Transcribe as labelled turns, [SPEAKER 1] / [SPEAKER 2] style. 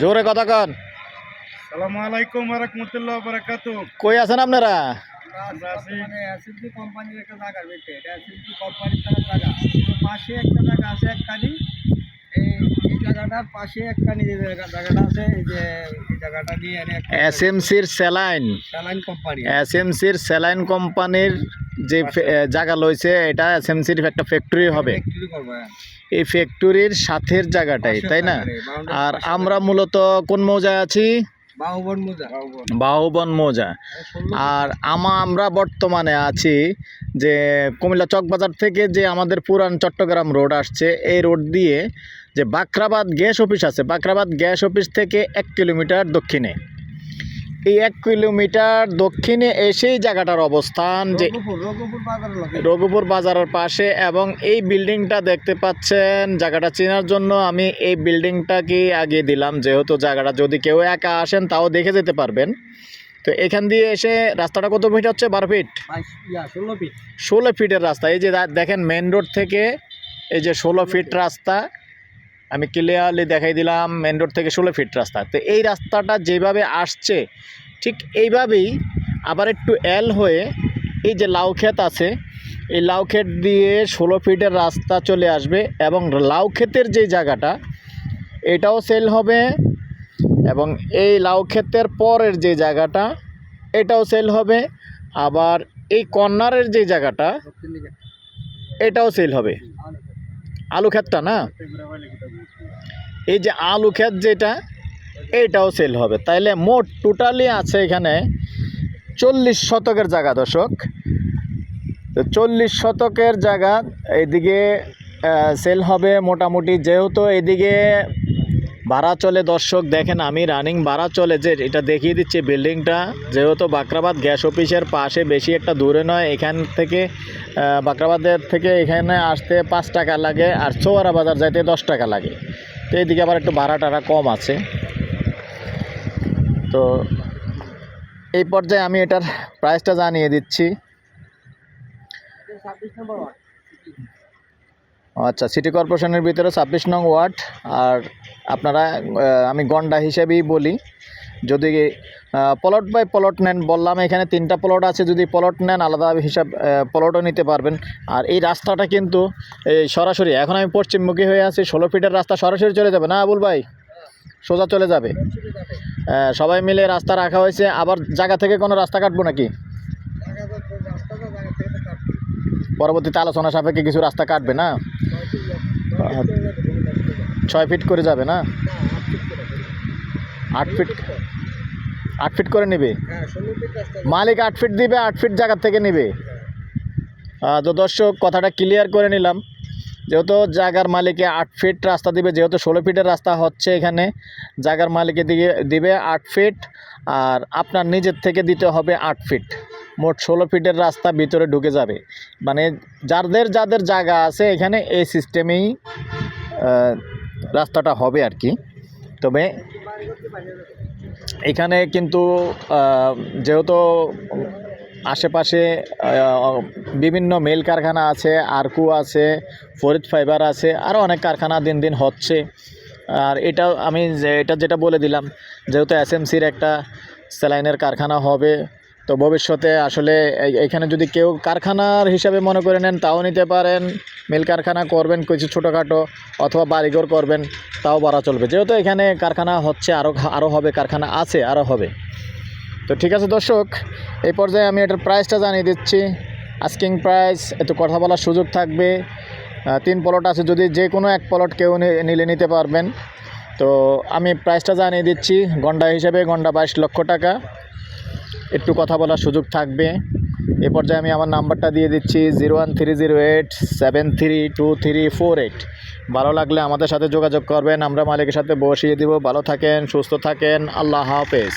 [SPEAKER 1] জোরে কথা কন।
[SPEAKER 2] সালাম আলাইকুম রহমতুল্লাহ বরকাত
[SPEAKER 1] কই আছেন আপনারা?
[SPEAKER 2] আছি।
[SPEAKER 3] মানে কোম্পানির একটা জায়গা কোম্পানির পাশে একটা জায়গা আছে একখানি। এই এই জায়গাটার পাশে একখানি যে জায়গাটা আছে এই যে জায়গাটা নিয়ে
[SPEAKER 1] এসএমসির স্যালাইন।
[SPEAKER 3] চালান কোম্পানি।
[SPEAKER 1] এসএমসির স্যালাইন কোম্পানির যে জায়গা লইছে এটা এসএমসির একটা ফ্যাক্টরি হবে।
[SPEAKER 3] হ্যাঁ।
[SPEAKER 1] এই ফ্যাক্টরির সাথের জায়গাটাই তাই না? আর আমরা মূলত কোন মৌজায় আছি?
[SPEAKER 3] বাহুবন মোজা।
[SPEAKER 1] মৌজা। আর আমা আমরা বর্তমানে আছি যে কুমিল্লা চকবাজার থেকে যে আমাদের পুরান চট্টগ্রাম রোড আসছে এই রোড দিয়ে যে বাকরাবাদ গ্যাস অফিস আছে। বাকরাবাদ গ্যাস অফিস থেকে এক কিলোমিটার দক্ষিণে। এই এক কিলোমিটার দক্ষিণে এসেই জায়গাটার অবস্থান যে
[SPEAKER 3] রঘুপুর
[SPEAKER 1] বাজারের পাশে এবং এই বিল্ডিংটা দেখতে পাচ্ছেন জায়গাটা চেনার জন্য আমি এই বিল্ডিংটাকে আগে দিলাম। যেহেতু জায়গাটা যদি কেউ একা আসেন তাও দেখে যেতে পারবেন। তো এখান দিয়ে এসে রাস্তাটা কত ফিট হচ্ছে? বারো ফিট?
[SPEAKER 3] ষোলো ফিট।
[SPEAKER 1] ষোলো ফিটের রাস্তা। এই যে দেখেন মেন রোড থেকে এই যে ষোলো ফিট রাস্তা। আমি ক্লিয়ারলি দেখাই দিলাম মেন রোড থেকে ষোলো ফিট রাস্তা। তো এই রাস্তাটা যেভাবে আসছে, ঠিক এইভাবেই আবার একটু এল হয়ে এই যে লাউ ক্ষেত আছে, এই লাউ ক্ষেত দিয়ে ষোলো ফিটের রাস্তা চলে আসবে এবং লাউ ক্ষেতের যে জায়গাটা, এটাও সেল হবে এবং এই লাউ ক্ষেতের পরের যে জায়গাটা, এটাও সেল হবে। আবার এই কর্নারের যে জায়গাটা, এটাও সেল হবে। আলু ক্ষেতটা না? এই যে আলু ক্ষেত যেটা এইটাও সেল হবে। তাইলে মোট টোটালি আছে এখানে চল্লিশ শতকের জায়গা দর্শক। তো চল্লিশ শতকের জায়গা এদিকে সেল হবে মোটামুটি। যেহেতু এদিকে ভাড়া চলে দর্শক দেখেন, আমি রানিং ভাড়া চলে যে এটা দেখিয়ে দিচ্ছি বিল্ডিংটা যেহেতু বাকরাবাদ গ্যাস অফিসের পাশে বেশি একটা দূরে নয়, এখান থেকে বাকরাবাদের থেকে এখানে আসতে পাঁচ টাকা লাগে আর চৌয়ারা বাজার যাইতে দশ টাকা লাগে। তো এইদিকে আবার একটু ভাড়া টাড়া কম আছে। তো এই পর্যায়ে আমি এটার প্রাইসটা জানিয়ে দিচ্ছি। আচ্ছা সিটি কর্পোরেশনের ভিতরে ছাব্বিশ নং ওয়ার্ড আর আপনারা আমি গন্ডা হিসেবেই বলি। যদি প্লট বাই প্লট নেন, বললাম এখানে তিনটা প্লট আছে, যদি প্লট নেন, আলাদা হিসাব প্লটও নিতে পারবেন। আর এই রাস্তাটা কিন্তু, এই সরাসরি, এখন আমি পশ্চিমমুখী হয়ে আছি, ষোলো ফিটের রাস্তা সরাসরি চলে যাবে, না আবুল ভাই? সোজা চলে যাবে। সবাই মিলে রাস্তা রাখা হয়েছে, আবার জায়গা থেকে কোনো রাস্তা কাটবো নাকি? পরবর্তীতে আলোচনা সাপেক্ষে কিছু রাস্তা কাটবে না? ছয় ফিট করে যাবে না? আট ফিট আট ফিট করে নেবে? মালিক আট ফিট দিবে, আট ফিট জায়গার থেকে নেবে। তো দর্শক, কথাটা ক্লিয়ার করে নিলাম। যেহেতু জায়গার মালিকে আট ফিট রাস্তা দিবে, যেহেতু ষোলো ফিটের রাস্তা হচ্ছে এখানে, জায়গার মালিকে দিকে দিবে আট ফিট, আর আপনার নিজের থেকে দিতে হবে আট ফিট। মোট ষোলো ফিটের রাস্তা ভিতরে ঢুকে যাবে। মানে যাদের যাদের জায়গা আছে, এখানে এই সিস্টেমেই রাস্তাটা হবে আর কি। তবে এখানে কিন্তু যেহেতু আশেপাশে বিভিন্ন মেল কারখানা আছে, আরকু আছে, ফরিদ ফাইবার আছে আরও অনেক কারখানা দিন দিন হচ্ছে। আর এটা আমি এটা যেটা বলে দিলাম, যেহেতু এসএমসির একটা স্যালাইনের কারখানা হবে তো ভবিষ্যতে আসলে এইখানে যদি কেউ কারখানার হিসাবে মনে করে নেন, তাও নিতে পারেন। মিল কারখানা করবেন, কিছু ছোটোখাটো অথবা বাড়িঘর করবেন, তাও বাড়া চলবে। যেহেতু এখানে কারখানা হচ্ছে আরও আরও হবে, কারখানা আছে আরও হবে। তো ঠিক আছে দর্শক, এই পর্যায়ে আমি এটার প্রাইসটা জানিয়ে দিচ্ছি। আস্কিং প্রাইস একটু কথা বলার সুযোগ থাকবে। তিন প্লট আছে, যদি যে কোনো এক প্লট কেউ নিলে নিতে পারবেন। তো আমি প্রাইসটা জানিয়ে দিচ্ছি, গন্ডা হিসেবে গন্ডা বাইশ লক্ষ টাকা। একটু কথা বলার সুযোগ থাকবে। এ পর্যায়ে আমি আমার নাম্বারটা দিয়ে দিচ্ছি zero one three zero eight seven three two three four eight. ভালো লাগলে আমাদের সাথে যোগাযোগ করবেন। আমরা মালিকের সাথে বসিয়ে দিব। ভালো থাকেন, সুস্থ থাকেন। আল্লাহ হাফেজ।